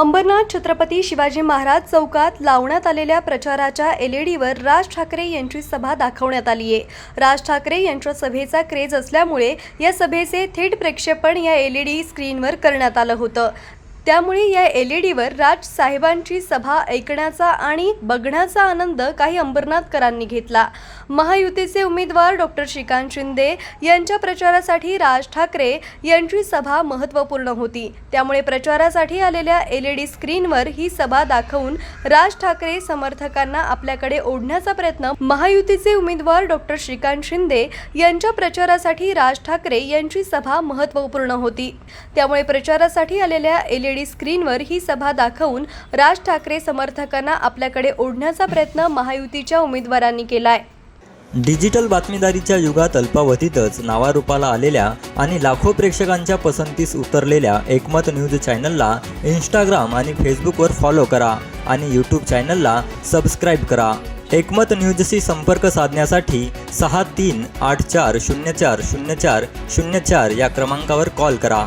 अंबरनाथ छत्रपती शिवाजी महाराज चौकात लावण्यात आलेल्या प्रचाराच्या एल ई डीवर राज ठाकरे यांची सभा दाखवण्यात आली आहे. राज ठाकरे यांच्या सभेचा क्रेज असल्यामुळे या सभेचे थेट प्रक्षेपण या एल ई डी स्क्रीनवर करण्यात आलं होतं. त्यामुळे या एल ई डीवर राज साहेबांची सभा ऐकण्याचा आणि बघण्याचा आनंद काही अंबरनाथकरांनी घेतला. महायुतीचे उमेदवार डॉक्टर श्रीकांत शिंदे यांच्या प्रचारासाठी राज ठाकरे यांची सभा महत्त्वपूर्ण होती. त्यामुळे प्रचारासाठी आलेल्या एल ई डी स्क्रीनवर ही सभा दाखवून राज ठाकरे समर्थकांना आपल्याकडे ओढण्याचा प्रयत्न महायुतीचे उमेदवार डॉक्टर श्रीकांत शिंदे यांच्या प्रचारासाठी राज ठाकरे यांची सभा महत्त्वपूर्ण होती. त्यामुळे प्रचारासाठी आलेल्या एल एलईडी डी स्क्रीनवर ही सभा दाखवून राज ठाकरे समर्थकांना आपल्याकडे ओढण्याचा प्रयत्न महायुतीच्या उमेदवारांनी केलाय. डिजिटल बातमीदारीच्या युगात अल्पावधीतच नावारूपाला आलेल्या आणि लाखो प्रेक्षकांच्या पसंतीस उतरलेल्या एकमत न्यूज चॅनलला इंस्टाग्राम आणि फेसबुकवर फॉलो करा आणि यूट्यूब चॅनलला सबस्क्राईब करा. एकमत न्यूजशी संपर्क साधण्यासाठी सहा तीन आठ चार शून्य चार शून्य चार शून्य चार या क्रमांकावर कॉल करा.